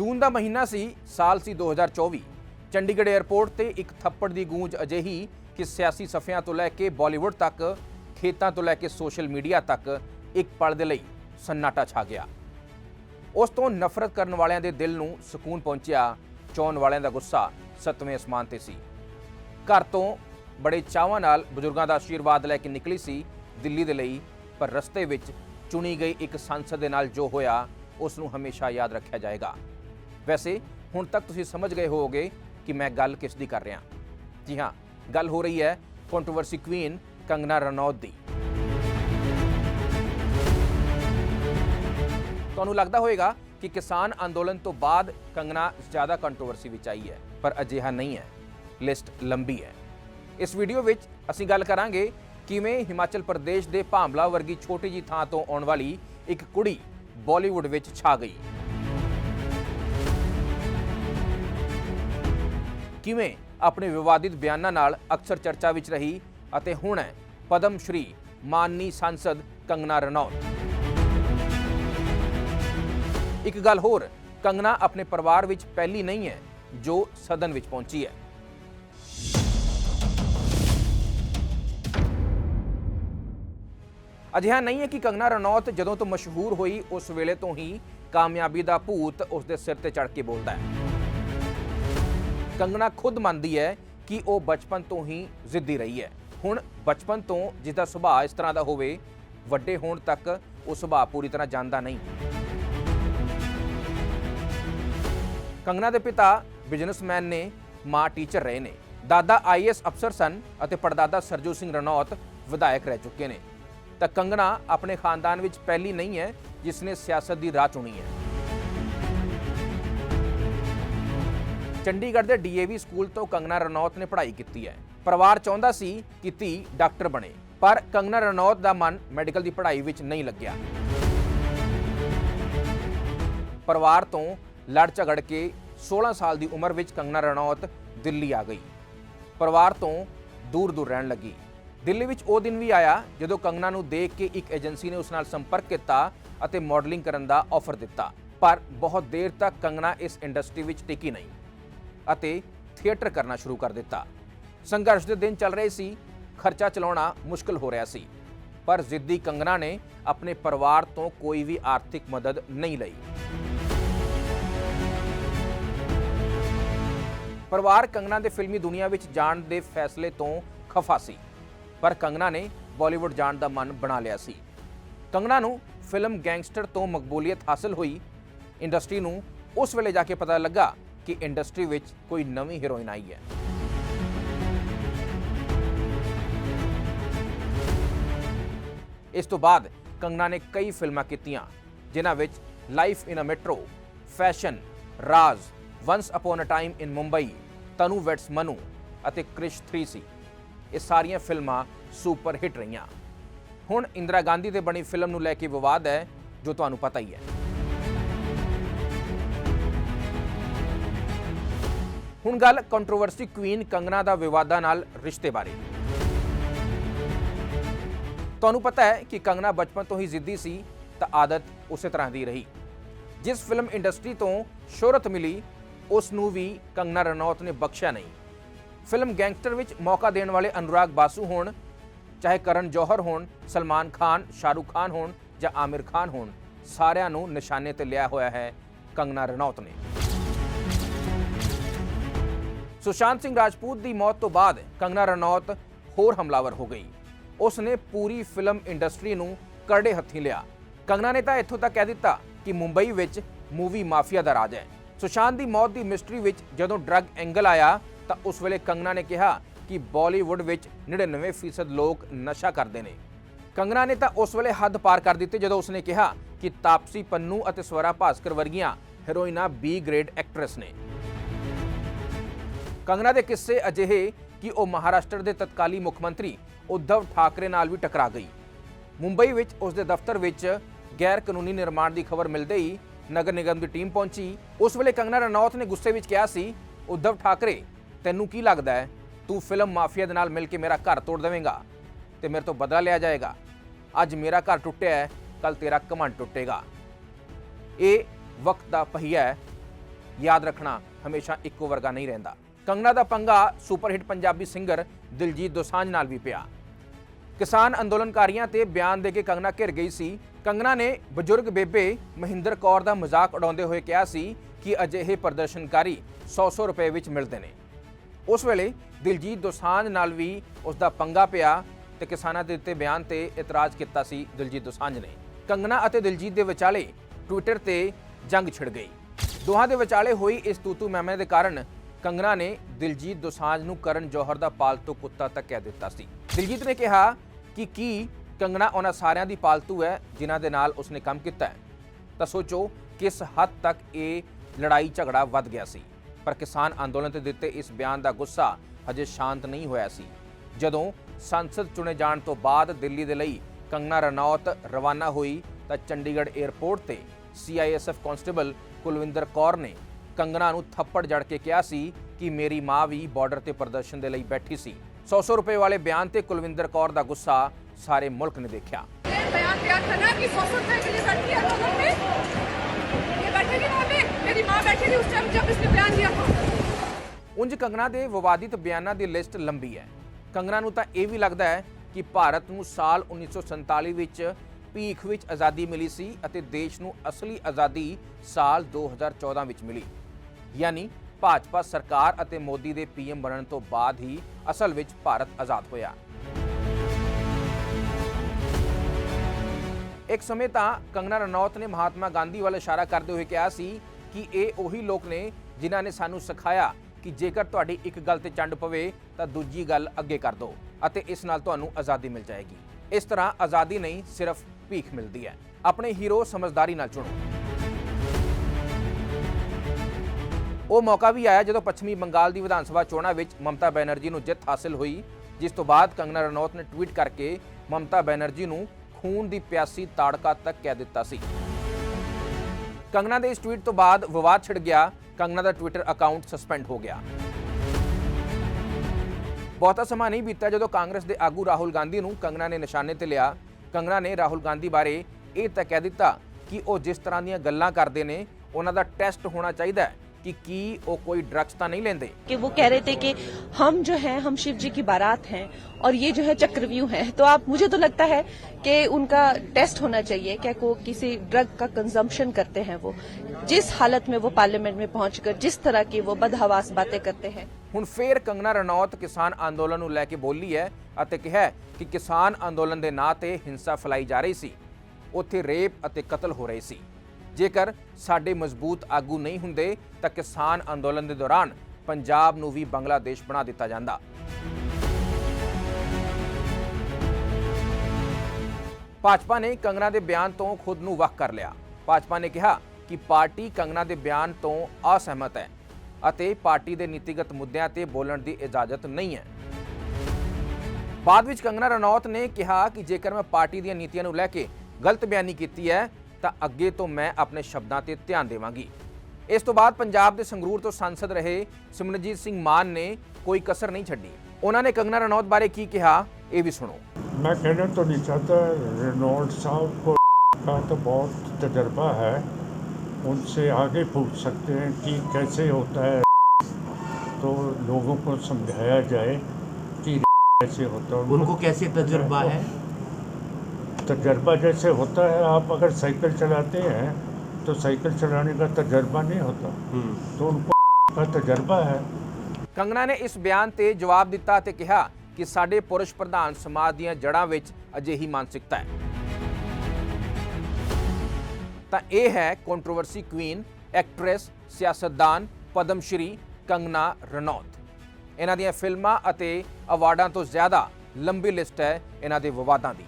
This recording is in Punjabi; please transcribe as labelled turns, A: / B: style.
A: ਜੂਨ ਦਾ ਮਹੀਨਾ ਸੀ, ਸਾਲ ਸੀ 2024 ਚੰਡੀਗੜ੍ਹ 에ਅਰਪੋਰਟ ਤੇ ਇੱਕ ਥੱਪੜ ਦੀ ਗੂੰਜ ਅਜਿਹੀ ਕਿ ਸਿਆਸੀ ਸਫ਼ਿਆਂ ਤੋਂ ਲੈ ਕੇ ਬਾਲੀਵੁੱਡ ਤੱਕ, ਖੇਤਾਂ ਤੋਂ ਲੈ ਕੇ ਸੋਸ਼ਲ ਮੀਡੀਆ ਤੱਕ ਇੱਕ ਪਲ ਦੇ ਲਈ ਸੰਨਾਟਾ ਛਾ ਗਿਆ। ਉਸ ਤੋਂ ਨਫ਼ਰਤ ਕਰਨ ਵਾਲਿਆਂ ਦੇ ਦਿਲ ਨੂੰ ਸਕੂਨ ਪਹੁੰਚਿਆ, ਚਾਹੁਣ ਵਾਲਿਆਂ ਦਾ ਗੁੱਸਾ ਸੱਤਵੇਂ ਅਸਮਾਨ ਤੇ ਸੀ। ਘਰ ਤੋਂ ਬੜੇ ਚਾਵਾਂ ਨਾਲ ਬਜ਼ੁਰਗਾਂ ਦਾ ਆਸ਼ੀਰਵਾਦ ਲੈ ਕੇ ਨਿਕਲੀ ਸੀ ਦਿੱਲੀ ਦੇ ਲਈ, ਪਰ ਰਸਤੇ ਵਿੱਚ ਚੁਣੀ ਗਈ ਇੱਕ ਸੰਸਦ ਦੇ ਨਾਲ ਜੋ ਹੋਇਆ, ਉਸ ਨੂੰ ਹਮੇਸ਼ਾ ਯਾਦ ਰੱਖਿਆ ਜਾਏਗਾ। ਵੈਸੇ ਹੁਣ ਤੱਕ ਤੁਸੀਂ ਸਮਝ ਗਏ ਹੋਵੋਗੇ ਕਿ ਮੈਂ ਗੱਲ ਕਿਸ ਦੀ ਕਰ ਰਿਹਾ। ਜੀ ਹਾਂ, ਗੱਲ ਹੋ ਰਹੀ ਹੈ ਕੰਟਰੋਵਰਸੀ ਕੁਈਨ ਕੰਗਨਾ ਰਣੌਤ ਦੀ। ਤੁਹਾਨੂੰ ਲੱਗਦਾ ਹੋਵੇਗਾ ਕਿ ਕਿਸਾਨ ਅੰਦੋਲਨ ਤੋਂ ਬਾਅਦ ਕੰਗਨਾ ਜ਼ਿਆਦਾ ਕੰਟਰੋਵਰਸੀ ਵਿੱਚ ਆਈ ਹੈ, ਪਰ ਅਜਿਹਾ ਨਹੀਂ ਹੈ। ਲਿਸਟ ਲੰਬੀ ਹੈ। ਇਸ ਵੀਡੀਓ ਵਿੱਚ ਅਸੀਂ ਗੱਲ ਕਰਾਂਗੇ ਕਿਵੇਂ ਹਿਮਾਚਲ ਪ੍ਰਦੇਸ਼ ਦੇ ਭਾਂਬਲਾ ਵਰਗੀ ਛੋਟੀ ਜੀ ਥਾਂ ਤੋਂ ਆਉਣ ਵਾਲੀ ਇੱਕ ਕੁੜੀ ਬਾਲੀਵੁੱਡ ਵਿੱਚ ਛਾ ਗਈ। ਕਿਵੇਂ ਆਪਣੇ ਵਿਵਾਦਿਤ ਬਿਆਨਾਂ ਨਾਲ ਅਕਸਰ ਚਰਚਾ ਵਿੱਚ ਰਹੀ ਅਤੇ ਹੁਣ ਹੈ ਪਦਮ ਸ਼੍ਰੀ ਮਾਨਨੀ ਸੰਸਦ ਕੰਗਨਾ ਰਣੌਤ। ਇੱਕ ਗੱਲ ਹੋਰ, ਕੰਗਨਾ ਆਪਣੇ ਪਰਿਵਾਰ ਵਿੱਚ ਪਹਿਲੀ ਨਹੀਂ ਹੈ, ਜੋ ਸਦਨ ਵਿੱਚ ਪਹੁੰਚੀ ਹੈ। ਅਜਿਹਾ ਨਹੀਂ ਹੈ ਕਿ ਕੰਗਨਾ ਰਣੌਤ ਜਦੋਂ ਤੋਂ ਮਸ਼ਹੂਰ ਹੋਈ, ਉਸ ਵੇਲੇ ਤੋਂ ਹੀ ਕਾਮਯਾਬੀ ਦਾ ਭੂਤ ਉਸ ਦੇ ਸਿਰ ਤੇ ਚੜ ਕੇ ਬੋਲਦਾ ਹੈ। ਕੰਗਣਾ ਖੁਦ ਮੰਨਦੀ ਹੈ ਕਿ ਉਹ ਬਚਪਨ ਤੋਂ ਹੀ ਜ਼ਿੱਦੀ ਰਹੀ ਹੈ। ਹੁਣ ਬਚਪਨ ਤੋਂ ਜਿਸਦਾ ਸੁਭਾਅ ਇਸ ਤਰ੍ਹਾਂ ਦਾ ਹੋਵੇ, ਵੱਡੇ ਹੋਣ ਤੱਕ ਉਹ ਸੁਭਾਅ ਪੂਰੀ ਤਰ੍ਹਾਂ ਜਾਣਦਾ ਨਹੀਂ। ਕੰਗਣਾ ਦੇ ਪਿਤਾ ਬਿਜ਼ਨਸਮੈਨ ਨੇ ਮਾਂ ਟੀਚਰ ਰਹੇ ਨੇ। ਦਾਦਾ ਆਈਐਸ ਅਫਸਰ ਸਨ ਅਤੇ ਪੜਦਾਦਾ ਸਰਜੂ ਸਿੰਘ ਰਣੌਤ ਵਿਧਾਇਕ ਰਹਿ ਚੁੱਕੇ ਨੇ। ਤਾਂ ਕੰਗਣਾ ਆਪਣੇ ਖਾਨਦਾਨ ਵਿੱਚ ਪਹਿਲੀ ਨਹੀਂ ਹੈ ਜਿਸ ਨੇ ਸਿਆਸਤ ਦੀ ਰਾਹ ਚੁਣੀ ਹੈ। ਚੰਡੀਗੜ੍ਹ ਦੇ ਡੀਏਵੀ ਸਕੂਲ ਤੋਂ ਕੰਗਨਾ ਰਣੌਤ ਨੇ ਪੜ੍ਹਾਈ ਕੀਤੀ ਹੈ। ਪਰਿਵਾਰ ਚਾਹੁੰਦਾ ਸੀ ਕਿ ਧੀ ਡਾਕਟਰ ਬਣੇ, ਪਰ ਕੰਗਨਾ ਰਣੌਤ ਦਾ ਮਨ ਮੈਡੀਕਲ ਦੀ ਪੜ੍ਹਾਈ ਵਿੱਚ ਨਹੀਂ ਲੱਗਿਆ। ਪਰਿਵਾਰ ਤੋਂ ਲੜ ਝਗੜ ਕੇ 16 ਸਾਲ ਦੀ ਉਮਰ ਵਿੱਚ ਕੰਗਨਾ ਰਣੌਤ ਦਿੱਲੀ ਆ ਗਈ। ਪਰਿਵਾਰ ਤੋਂ ਦੂਰ ਦੂਰ ਰਹਿਣ ਲੱਗੀ। ਦਿੱਲੀ ਵਿੱਚ ਉਹ ਦਿਨ ਵੀ ਆਇਆ ਜਦੋਂ ਕੰਗਨਾ ਨੂੰ ਦੇਖ ਕੇ ਇੱਕ ਏਜੰਸੀ ਨੇ ਉਸ ਨਾਲ ਸੰਪਰਕ ਕੀਤਾ ਅਤੇ ਮਾਡਲਿੰਗ ਕਰਨ ਦਾ ਆਫਰ ਦਿੱਤਾ। ਪਰ ਬਹੁਤ ਦੇਰ ਤੱਕ ਕੰਗਨਾ ਇਸ ਇੰਡਸਟਰੀ ਵਿੱਚ ਟਿਕੀ ਨਹੀਂ। ਅਤੇ ਥੀਏਟਰ ਕਰਨਾ ਸ਼ੁਰੂ ਕਰ ਦਿੱਤਾ। ਸੰਘਰਸ਼ ਦੇ ਦਿਨ ਚੱਲ ਰਹੇ ਸੀ। ਖਰਚਾ ਚਲਾਉਣਾ ਮੁਸ਼ਕਲ ਹੋ ਰਿਹਾ ਸੀ। ਪਰ ਜ਼ਿੱਦੀ ਕੰਗਨਾ ਨੇ ਆਪਣੇ ਪਰਿਵਾਰ ਤੋਂ ਕੋਈ ਵੀ ਆਰਥਿਕ ਮਦਦ ਨਹੀਂ ਲਈ। ਪਰਿਵਾਰ ਕੰਗਨਾ ਦੇ ਫਿਲਮੀ ਦੁਨੀਆ ਵਿੱਚ ਜਾਣ ਦੇ ਫੈਸਲੇ ਤੋਂ ਖਫਾ ਸੀ। ਪਰ ਕੰਗਨਾ ਨੇ ਬਾਲੀਵੁੱਡ ਜਾਣ ਦਾ ਮਨ ਬਣਾ ਲਿਆ ਸੀ। ਕੰਗਨਾ ਨੂੰ ਫਿਲਮ ਗੈਂਗਸਟਰ ਤੋਂ ਮਕਬੂਲੀਅਤ ਹਾਸਲ ਹੋਈ। ਇੰਡਸਟਰੀ ਨੂੰ ਉਸ ਵੇਲੇ ਜਾ ਕੇ ਪਤਾ ਲੱਗਾ ਕਿ ਇੰਡਸਟਰੀ ਵਿੱਚ ਕੋਈ ਨਵੀਂ ਹੀਰੋਇਨ ਆਈ ਹੈ। ਇਸ ਤੋਂ ਬਾਅਦ ਕੰਗਨਾ ਨੇ ਕਈ ਫਿਲਮਾਂ ਕੀਤੀਆਂ, ਜਿਨ੍ਹਾਂ ਵਿੱਚ life in a metro fashion Raaz once upon a time in Mumbai Tanu weds Manu ਅਤੇ ਕ੍ਰਿਸ਼ 3 ਸੀ। ਇਹ ਸਾਰੀਆਂ ਫਿਲਮਾਂ ਸੁਪਰ ਹਿੱਟ ਰਹੀਆਂ। ਹੁਣ ਇੰਦਰਾ ਗਾਂਧੀ ਤੇ ਬਣੀ ਫਿਲਮ ਨੂੰ ਲੈ ਕੇ ਵਿਵਾਦ ਹੈ, ਜੋ ਤੁਹਾਨੂੰ ਪਤਾ ਹੀ ਹੈ। ਹੁਣ ਗੱਲ ਕੰਟਰੋਵਰਸੀ ਕੁਈਨ ਕੰਗਨਾ ਦਾ ਵਿਵਾਦਾਂ ਨਾਲ ਰਿਸ਼ਤੇ ਬਾਰੇ। ਤੁਹਾਨੂੰ ਪਤਾ ਹੈ ਕਿ ਕੰਗਨਾ ਬਚਪਨ ਤੋਂ ਹੀ ਜ਼ਿੱਦੀ ਸੀ, ਤਾਂ ਆਦਤ ਉਸੇ ਤਰ੍ਹਾਂ ਦੀ ਰਹੀ। ਜਿਸ ਫਿਲਮ ਇੰਡਸਟਰੀ ਤੋਂ ਸ਼ੋਹਰਤ ਮਿਲੀ, ਉਸ ਨੂੰ ਵੀ ਕੰਗਨਾ ਰਣੌਤ ਨੇ ਬਖਸ਼ਿਆ ਨਹੀਂ। ਫਿਲਮ ਗੈਂਗਸਟਰ ਵਿੱਚ ਮੌਕਾ ਦੇਣ ਵਾਲੇ ਅਨੁਰਾਗ ਬਾਸੂ ਹੋਣ, ਚਾਹੇ ਕਰਨ ਜੋਹਰ ਹੋਣ, ਸਲਮਾਨ ਖਾਨ, ਸ਼ਾਹਰੁਖ ਖਾਨ ਹੋਣ ਜਾਂ ਆਮਿਰ ਖਾਨ ਹੋਣ, ਸਾਰਿਆਂ ਨੂੰ ਨਿਸ਼ਾਨੇ ਤੇ ਲਿਆ ਹੋਇਆ ਹੈ ਕੰਗਨਾ ਰਣੌਤ ਨੇ। ਸੁਸ਼ਾਂਤ ਸਿੰਘ ਰਾਜਪੂਤ ਦੀ ਮੌਤ ਤੋਂ ਬਾਅਦ ਕੰਗਨਾ ਰਣੌਤ ਹੋਰ ਹਮਲਾਵਰ ਹੋ ਗਈ। ਉਸ ਨੇ ਪੂਰੀ ਫਿਲਮ ਇੰਡਸਟਰੀ ਨੂੰ ਕਰੜੇ ਹੱਥੀਂ ਲਿਆ। ਕੰਗਨਾ ਨੇ ਤਾਂ ਇੱਥੋਂ ਤੱਕ ਕਹਿ ਦਿੱਤਾ ਕਿ ਮੁੰਬਈ ਵਿੱਚ ਮੂਵੀ ਮਾਫੀਆ ਦਾ ਰਾਜ ਹੈ। ਸੁਸ਼ਾਂਤ ਦੀ ਮੌਤ ਦੀ ਮਿਸਟਰੀ ਵਿੱਚ ਜਦੋਂ ਡਰੱਗ ਐਂਗਲ ਆਇਆ, ਤਾਂ ਉਸ ਵੇਲੇ ਕੰਗਨਾ ਨੇ ਕਿਹਾ ਕਿ ਬਾਲੀਵੁੱਡ ਵਿੱਚ 99% ਲੋਕ ਨਸ਼ਾ ਕਰਦੇ ਨੇ। ਕੰਗਨਾ ਨੇ ਤਾਂ ਉਸ ਵੇਲੇ ਹੱਦ ਪਾਰ ਕਰ ਦਿੱਤੀ ਜਦੋਂ ਉਸਨੇ ਕਿਹਾ ਕਿ ਤਾਪਸੀ ਪੰਨੂ ਅਤੇ ਸਵਰਾ ਭਾਸਕਰ ਵਰਗੀਆਂ ਹੀਰੋਇਨਾਂ ਬੀ ਗ੍ਰੇਡ ਐਕਟਰੈਸ ਨੇ। ਕੰਗਨਾ ਦੇ ਕਿੱਸੇ ਅਜਿਹੇ ਕਿ ਉਹ ਮਹਾਰਾਸ਼ਟਰ ਦੇ ਤਤਕਾਲੀ ਮੁੱਖ ਮੰਤਰੀ ਉद्धਵ ਠਾਕਰੇ ਨਾਲ ਵੀ ਟਕਰਾ ਗਈ। ਮੁੰਬਈ ਵਿੱਚ ਉਸ ਦੇ ਦਫ਼ਤਰ ਵਿੱਚ ਗੈਰ ਕਾਨੂੰਨੀ ਨਿਰਮਾਣ ਦੀ ਖਬਰ ਮਿਲਦੇ ਹੀ ਨਗਰ ਨਿਗਮ ਦੀ ਟੀਮ ਪਹੁੰਚੀ। ਉਸ ਵੇਲੇ ਕੰਗਨਾ ਰਣੌਤ ਨੇ ਗੁੱਸੇ ਵਿੱਚ ਕਿਹਾ ਸੀ ਉद्धਵ ਠਾਕਰੇ, ਤੈਨੂੰ ਕੀ ਲੱਗਦਾ ਹੈ? ਤੂੰ ਫਿਲਮ ਮਾਫੀਆ ਦੇ ਨਾਲ ਮਿਲ ਕੇ ਮੇਰਾ ਘਰ ਤੋੜ ਦੇਵੇਂਗਾ ਤੇ ਮੇਰੇ ਤੋਂ ਬਦਲਾ ਲਿਆ ਜਾਏਗਾ। ਅੱਜ ਮੇਰਾ ਘਰ ਟੁੱਟਿਆ ਹੈ ਕੱਲ ਤੇਰਾ ਕਮੰਡ ਟੁੱਟੇਗਾ। ਇਹ ਵਕਤ ਦਾ ਪਹੀਆ ਹੈ। ਯਾਦ ਰੱਖਣਾ ਹਮੇਸ਼ਾ ਇੱਕੋ ਵਰਗਾ ਨਹੀਂ ਰਹਿੰਦਾ। ਕੰਗਣਾ ਦਾ ਪੰਗਾ super hit Punjabi singer Diljit Dosanjh ਨਾਲ ਵੀ ਪਿਆ। ਕਿਸਾਨ ਅੰਦੋਲਨਕਾਰੀਆਂ ਤੇ ਬਿਆਨ ਦੇ ਕੇ ਕੰਗਣਾ ਘਿਰ ਗਈ ਸੀ। ਕੰਗਣਾ ਨੇ ਬਜ਼ੁਰਗ ਬੇਬੇ ਮਹਿੰਦਰ ਕੌਰ ਦਾ ਮਜ਼ਾਕ ਉਡਾਉਂਦੇ ਹੋਏ ਕਿਹਾ ਸੀ ਕਿ ਅਜਿਹੇ ਪ੍ਰਦਰਸ਼ਨਕਾਰੀ 100-100 ਰੁਪਏ ਵਿੱਚ ਮਿਲਦੇ ਨੇ। ਉਸ ਵੇਲੇ ਦਿਲਜੀਤ ਦੋਸਾਂਝ ਨਾਲ ਵੀ ਉਸ ਦਾ ਪੰਗਾ ਪਿਆ ਤੇ ਕਿਸਾਨਾਂ ਦੇ ਦਿੱਤੇ ਬਿਆਨ ਤੇ ਇਤਰਾਜ਼ ਕੀਤਾ ਸੀ ਦਿਲਜੀਤ ਦੋਸਾਂਝ ਨੇ। ਕੰਗਣਾ ਅਤੇ ਦਿਲਜੀਤ ਦੇ ਵਿਚਾਲੇ ਟਵਿੱਟਰ ਤੇ ਜੰਗ ਛਿੜ ਗਈ। ਦੋਹਾਂ ਦੇ ਵਿਚਾਲੇ ਹੋਈ ਇਸ ਤੂਤੂ ਮਹਿਮੇ ਦੇ ਕਾਰਨ ਕੰਗਨਾ ਨੇ ਦਿਲਜੀਤ ਦੋਸਾਂਝ ਨੂੰ ਕਰਨ ਜੋਹਰ ਦਾ ਪਾਲਤੂ ਕੁੱਤਾ ਤੱਕ ਕਹਿ ਦਿੱਤਾ ਸੀ। ਦਿਲਜੀਤ ਨੇ ਕਿਹਾ ਕਿ ਕੀ ਕੰਗਣਾ ਉਹਨਾਂ ਸਾਰਿਆਂ ਦੀ ਪਾਲਤੂ ਹੈ ਜਿਨ੍ਹਾਂ ਦੇ ਨਾਲ ਉਸਨੇ ਕੰਮ ਕੀਤਾ ਹੈ। ਤਾਂ ਸੋਚੋ ਕਿਸ ਹੱਦ ਤੱਕ ਇਹ ਲੜਾਈ ਝਗੜਾ ਵੱਧ ਗਿਆ ਸੀ। ਪਰ ਕਿਸਾਨ ਅੰਦੋਲਨ ਤੇ ਦਿੱਤੇ ਇਸ ਬਿਆਨ ਦਾ ਗੁੱਸਾ ਹਜੇ ਸ਼ਾਂਤ ਨਹੀਂ ਹੋਇਆ ਸੀ। ਜਦੋਂ ਸੰਸਦ ਚੁਣੇ ਜਾਣ ਤੋਂ ਬਾਅਦ ਦਿੱਲੀ ਦੇ ਲਈ ਕੰਗਨਾ ਰਣੌਤ ਰਵਾਨਾ ਹੋਈ ਤਾਂ ਚੰਡੀਗੜ੍ਹ 에ਅਰਪੋਰਟ ਤੇ ਸੀਆਈਐਸਐਫ ਕਾਂਸਟੇਬਲ ਕੁਲਵਿੰਦਰ ਕੌਰ ਨੇ ਕੰਗਨਾ ਨੂੰ ਥੱਪੜ ਜੜ ਕੇ ਕਿਹਾ ਸੀ ਕਿ ਮੇਰੀ ਮਾਂ ਵੀ ਬਾਰਡਰ ਤੇ ਪ੍ਰਦਰਸ਼ਨ ਦੇ ਲਈ ਬੈਠੀ ਸੀ 100-100 ਰੁਪਏ ਵਾਲੇ ਬਿਆਨ ਤੇ ਕੁਲਵਿੰਦਰ ਕੌਰ ਦਾ ਗੁੱਸਾ ਸਾਰੇ ਮੁਲਕ ਨੇ ਦੇਖਿਆ
B: ये बयान दिया था ना कि सौ सौ रुपए के लिए बैठी है लोगों में ये बैठेगी वहाँ पे मेरी माँ बैठी थी उस टाइम जब इसने बयान दिया था
A: ਉਂਝ ਕੰਗਨਾ ਦੇ ਵਿਵਾਦਿਤ ਬਿਆਨਾਂ ਦੀ ਲਿਸਟ ਲੰਬੀ ਹੈ ਕੰਗਨਾ ਨੂੰ ਤਾਂ ਇਹ ਵੀ ਲੱਗਦਾ ਹੈ ਕਿ ਭਾਰਤ ਨੂੰ ਸਾਲ 1947 ਵਿੱਚ ਭੀਖ ਵਿੱਚ ਆਜ਼ਾਦੀ ਮਿਲੀ ਸੀ ਅਤੇ ਦੇਸ਼ ਨੂੰ ਅਸਲੀ ਆਜ਼ਾਦੀ ਸਾਲ 2014 ਵਿੱਚ ਮਿਲੀ ਯਾਨੀ ਭਾਜਪਾ ਸਰਕਾਰ ਅਤੇ ਮੋਦੀ ਦੇ ਪੀਐਮ ਬਣਨ ਤੋਂ ਬਾਅਦ ਹੀ ਅਸਲ ਵਿੱਚ ਭਾਰਤ ਆਜ਼ਾਦ ਹੋਇਆ। ਇੱਕ ਸਮੇਂ ਤਾਂ ਕੰਗਨਾ ਰਣੌਤ ਨੇ ਮਹਾਤਮਾ ਗਾਂਧੀ ਵੱਲ ਇਸ਼ਾਰਾ ਕਰਦੇ ਹੋਏ ਕਿਹਾ ਸੀ ਕਿ ਇਹ ਉਹੀ ਲੋਕ ਨੇ ਜਿਨ੍ਹਾਂ ਨੇ ਸਾਨੂੰ ਸਿਖਾਇਆ ਕਿ ਜੇਕਰ ਤੁਹਾਡੀ ਇੱਕ ਗੱਲ ਤੇ ਚੰਡ ਪਵੇ ਤਾਂ ਦੂਜੀ ਗੱਲ ਅੱਗੇ ਕਰ ਦਿਓ ਅਤੇ ਇਸ ਨਾਲ ਤੁਹਾਨੂੰ ਆਜ਼ਾਦੀ ਮਿਲ ਜਾਏਗੀ। ਇਸ ਤਰ੍ਹਾਂ ਆਜ਼ਾਦੀ ਨਹੀਂ, ਸਿਰਫ ਭੀਖ ਮਿਲਦੀ ਹੈ। ਆਪਣੇ ਹੀਰੋ ਸਮਝਦਾਰੀ ਨਾਲ ਚੁਣੋ। ਉਹ ਮੌਕਾ ਵੀ ਆਇਆ ਜਦੋਂ ਪੱਛਮੀ ਬੰਗਾਲ ਦੀ ਵਿਧਾਨ ਸਭਾ ਚੋਣਾਂ ਵਿੱਚ ਮਮਤਾ ਬੈਨਰਜੀ ਨੂੰ ਜਿੱਤ ਹਾਸਲ ਹੋਈ, ਜਿਸ ਤੋਂ ਬਾਅਦ ਕੰਗਨਾ ਰਣੌਤ ਨੇ ਟਵੀਟ ਕਰਕੇ ਮਮਤਾ ਬੈਨਰਜੀ ਨੂੰ ਖੂਨ ਦੀ ਪਿਆਸੀ ਤਾੜਕਾ ਤੱਕ ਕਹਿ ਦਿੱਤਾ ਸੀ। ਕੰਗਨਾ ਦੇ ਇਸ ਟਵੀਟ ਤੋਂ ਬਾਅਦ ਵਿਵਾਦ ਛਿੜ ਗਿਆ, ਕੰਗਨਾ ਦਾ ਟਵਿੱਟਰ ਅਕਾਊਂਟ ਸਸਪੈਂਡ ਹੋ ਗਿਆ। ਬਹੁਤਾ ਸਮਾਂ ਨਹੀਂ ਬੀਤਿਆ ਜਦੋਂ ਕਾਂਗਰਸ ਦੇ ਆਗੂ ਰਾਹੁਲ ਗਾਂਧੀ ਨੂੰ ਕੰਗਨਾ ਨੇ ਨਿਸ਼ਾਨੇ ਤੇ ਲਿਆ। ਕੰਗਨਾ ਨੇ ਰਾਹੁਲ ਗਾਂਧੀ ਬਾਰੇ ਇਹ ਤਾਂ ਕਹਿ ਦਿੱਤਾ ਕਿ ਉਹ ਜਿਸ ਤਰ੍ਹਾਂ ਦੀਆਂ ਗੱਲਾਂ ਕਰਦੇ ਨੇ, ਉਹਨਾਂ ਦਾ ਟੈਸਟ ਹੋਣਾ ਚਾਹੀਦਾ ਹੈ। ਕਿ ਕੀ ਉਹ ਕੋਈ ਡਰੱਗਸ ਤਾਂ ਨਹੀਂ ਲੈਂਦੇ
C: कि वो कह रहे थे कि हम जो हैं हम शिव जी की बारात हैं और ये जो है चक्रव्यूह है तो आप मुझे तो लगता है कि उनका टेस्ट होना चाहिए क्या वो किसी ड्रग का कंजम्पशन करते हैं वो जिस हालत में वो पार्लियामेंट में पहुंचकर जिस तरह की वो बदहवास बातें करते हैं
A: ਹੁਣ ਫੇਰ ਕੰਗਨਾ ਰਣੌਤ ਕਿਸਾਨ ਅੰਦੋਲਨ ਨੂੰ ਲੈ ਕੇ ਬੋਲੀ ਹੈ ਅਤੇ ਕਿਹਾ ਹੈ ਕਿ ਕਿਸਾਨ ਅੰਦੋਲਨ ਦੇ ਨਾਂ ਤੇ ਹਿੰਸਾ ਫੈਲਾਈ ਜਾ ਰਹੀ ਸੀ ਉੱਥੇ ਰੇਪ ਅਤੇ ਕਤਲ ਹੋ ਰਹੇ ਸੀ ਜੇਕਰ ਸਾਡੇ ਮਜ਼ਬੂਤ ਆਗੂ ਨਹੀਂ ਹੁੰਦੇ, ਤਾਂ ਕਿਸਾਨ ਅੰਦੋਲਨ ਦੇ ਦੌਰਾਨ ਪੰਜਾਬ ਨੂੰ ਵੀ ਬੰਗਲਾਦੇਸ਼ ਬਣਾ ਦਿੱਤਾ ਜਾਂਦਾ। ਭਾਜਪਾ ਨੇ ਕੰਗਨਾ ਦੇ ਬਿਆਨ ਤੋਂ ਖੁਦ ਨੂੰ ਵੱਖ ਕਰ ਲਿਆ। ਭਾਜਪਾ ਨੇ ਕਿਹਾ ਕਿ ਪਾਰਟੀ ਕੰਗਨਾ ਦੇ ਬਿਆਨ ਤੋਂ ਅਸਹਿਮਤ ਹੈ ਅਤੇ ਪਾਰਟੀ ਦੇ ਨੀਤੀਗਤ ਮੁੱਦਿਆਂ ਤੇ ਬੋਲਣ ਦੀ ਇਜਾਜ਼ਤ ਨਹੀਂ ਹੈ। ਬਾਅਦ ਵਿੱਚ ਕੰਗਨਾ ਰਣੌਤ ਨੇ ਕਿਹਾ ਕਿ ਜੇਕਰ ਮੈਂ ਪਾਰਟੀ ਦੀਆਂ ਨੀਤੀਆਂ ਨੂੰ ਲੈ ਕੇ ਗਲਤ ਬਿਆਨੀ ਕੀਤੀ ਹੈ ਤਾਂ ਅੱਗੇ ਤੋਂ ਮੈਂ ਆਪਣੇ ਸ਼ਬਦਾਂ ਤੇ ਧਿਆਨ ਦੇਵਾਂਗੀ ਇਸ ਤੋਂ ਬਾਅਦ ਪੰਜਾਬ ਦੇ ਸੰਗਰੂਰ ਤੋਂ ਸੰਸਦ ਰਹੇ ਸਿਮਰਨਜੀਤ ਸਿੰਘ ਮਾਨ ਨੇ ਕੋਈ ਕਸਰ ਨਹੀਂ ਛੱਡੀ ਉਹਨਾਂ ਨੇ ਕੰਗਨਾ ਰਣੌਤ ਬਾਰੇ ਕੀ ਕਿਹਾ ਇਹ ਵੀ ਸੁਣੋ
D: मैं कहना तो नहीं चाहता रेनॉल्ड साहब को का तो बहुत तजर्बा है उनसे आगे पूछ सकते हैं कि कैसे होता है तो लोगों को समझाया जाए कि कैसे होता है
E: उनको कैसे तजुर्बा है
D: तजर्बा जैसे होता है आप अगर साइकिल चलाते हैं तो साइकिल चलाने का तजर्बा नहीं होता तो उनको का तजर्बा है
A: ਕੰਗਨਾ ਨੇ ਇਸ ਬਿਆਨ ਤੇ ਜਵਾਬ ਦਿੱਤਾ ਤੇ ਕਿਹਾ ਕਿ ਸਾਡੇ ਪੁਰਸ਼ ਪ੍ਰਧਾਨ ਸਮਾਜ ਦੀਆਂ ਜੜ੍ਹਾਂ ਵਿੱਚ ਅਜਿਹੀ ਮਾਨਸਿਕਤਾ ਹੈ ਤਾਂ ਇਹ ਹੈ ਕੰਟਰੋਵਰਸੀ ਕੁਈਨ ਐਕਟ੍ਰੈਸ ਸਿਆਸਤਦਾਨ ਪਦਮਸ਼੍ਰੀ ਕੰਗਨਾ ਰਣੌਤ ਇਹਨਾਂ ਦੀਆਂ ਫਿਲਮਾਂ ਅਤੇ ਅਵਾਰਡਾਂ ਤੋਂ ਜ਼ਿਆਦਾ ਲੰਬੀ ਲਿਸਟ ਹੈ ਇਹਨਾਂ ਦੇ ਵਿਵਾਦਾਂ ਦੀ